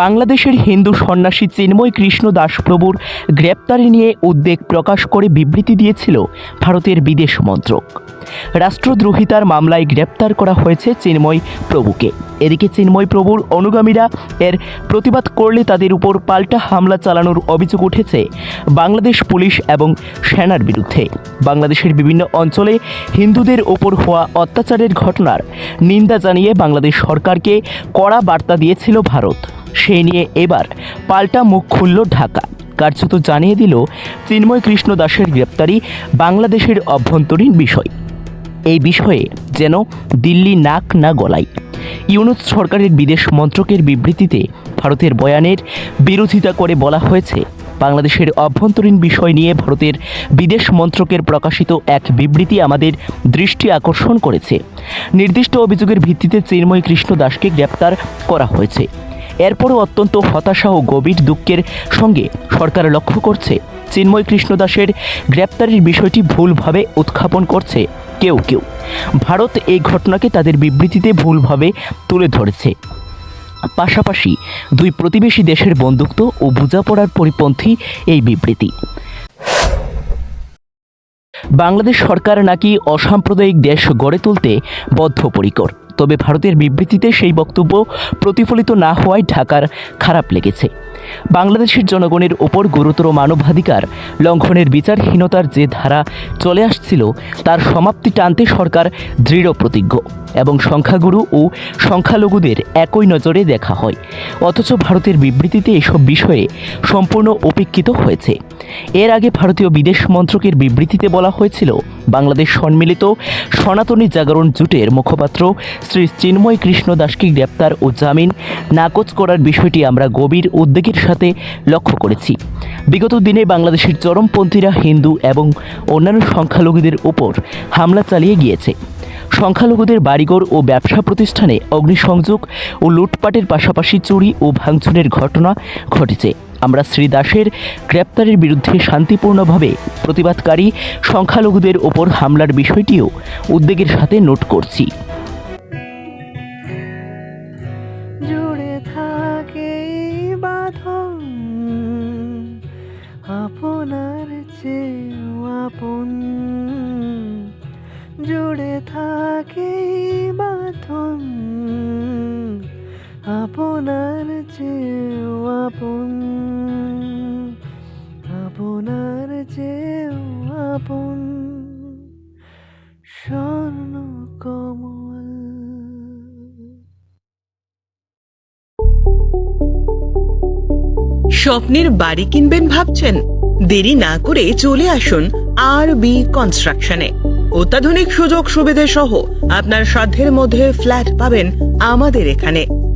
বাংলাদেশের হিন্দু সন্ন্যাসী চিন্ময় কৃষ্ণ দাসপ্রভুর গ্রেপ্তারি নিয়ে উদ্বেগ প্রকাশ করে বিবৃতি দিয়েছিল ভারতের বিদেশ মন্ত্রক। রাষ্ট্রদ্রোহিতার মামলায় গ্রেপ্তার করা হয়েছে চিন্ময় প্রভুকে। এদিকে চিন্ময় প্রভুর অনুগামীরা এর প্রতিবাদ করলে তাদের উপর পাল্টা হামলা চালানোর অভিযোগ উঠেছে বাংলাদেশ পুলিশ এবং সেনার বিরুদ্ধে। বাংলাদেশের বিভিন্ন অঞ্চলে হিন্দুদের ওপর হওয়া অত্যাচারের ঘটনার নিন্দা জানিয়ে বাংলাদেশ সরকারকে কড়া বার্তা দিয়েছিল ভারত। সেই নিয়ে এবার পাল্টা মুখ খুলল ঢাকা। কার্যত জানিয়ে দিল চিন্ময় কৃষ্ণ দাসের গ্রেপ্তারি বাংলাদেশের অভ্যন্তরীণ বিষয়। এই বিষয়ে যেন দিল্লি নাক না গলায়। ইউনুস সরকারের বিদেশ মন্ত্রকের বিবৃতিতে ভারতের বয়ানের বিরোধিতা করে বলা হয়েছে, বাংলাদেশের অভ্যন্তরীণ বিষয় নিয়ে ভারতের বিদেশ মন্ত্রকের প্রকাশিত এক বিবৃতি আমাদের দৃষ্টি আকর্ষণ করেছে। নির্দিষ্ট অভিযোগের ভিত্তিতে চিন্ময় কৃষ্ণ দাসকে গ্রেপ্তার করা হয়েছে। এরপরও অত্যন্ত হতাশা ও গভীর দুঃখের সঙ্গে সরকার লক্ষ্য করছে। চিন্ময় কৃষ্ণ দাসের গ্রেপ্তারির বিষয়টি ভুলভাবে উত্থাপন করছে কেউ কেউ। ভারত এই ঘটনাকে তাদের বিবৃতিতে ভুলভাবে তুলে ধরেছে। পাশাপাশি দুই প্রতিবেশী দেশের বন্ধুত্ব ও বোঝাপড়ার পরিপন্থী এই বিবৃতি। বাংলাদেশ সরকার নাকি অসাম্প্রদায়িক দেশ গড়ে তুলতে বদ্ধপরিকর। তবে ভারতের বিবৃতিতে সেই বক্তব্য প্রতিফলিত না হওয়ায় ঢাকার খারাপ লেগেছে। বাংলাদেশের জনগণের ওপর গুরুতর মানবাধিকার লঙ্ঘনের বিচারহীনতার যে ধারা চলে আসছিল, তার সমাপ্তি টানতে সরকার দৃঢ় প্রতিজ্ঞ এবং সংখ্যাগুরু ও সংখ্যালঘুদের একই নজরে দেখা হয়। অথচ ভারতের বিবৃতিতে এসব বিষয়ে সম্পূর্ণ উপেক্ষিত হয়েছে। এর আগে ভারতীয় বিদেশ মন্ত্রকের বিবৃতিতে বলা হয়েছিল, বাংলাদেশ সম্মিলিত সনাতনী জাগরণ জোটের মুখপাত্র শ্রী চিন্ময় কৃষ্ণ দাসকে গ্রেপ্তার ও জামিন নাকচ করার বিষয়টি আমরা গভীর উদ্বেগের সাথে লক্ষ্য করেছি। বিগত দিনে বাংলাদেশের চরমপন্থীরা হিন্দু এবং অন্যান্য সংখ্যালঘুদের উপর হামলা চালিয়ে গিয়েছে। সংখ্যালঘুদের বাড়িঘর ও ব্যবসা প্রতিষ্ঠানে অগ্নিসংযোগ ও লুটপাটের পাশাপাশি চুরি ও ভাঙচুরের ঘটনা ঘটেছে। আমরা শ্রী দাসের গ্রেপ্তারের বিরুদ্ধে শান্তিপূর্ণভাবে প্রতিবাদকারী সংখ্যালঘুদের ওপর হামলার বিষয়টিও উদ্বেগের সাথে নোট করছি। জুড়ে থাকে বাঁধন, আপনার আপন। আপনার চেয়েও আপন, আপনার চেয়েও আপন। স্বর্ণ কমল। স্বপ্নের বাড়ি কিনবেন ভাবছেন? দেরি না করে চলে আসুন আর বি কনস্ট্রাকশনে অত্যাধুনিক সুযোগ সুবিধে সহ আপনার সাধ্যের মধ্যে ফ্ল্যাট পাবেন আমাদের এখানে।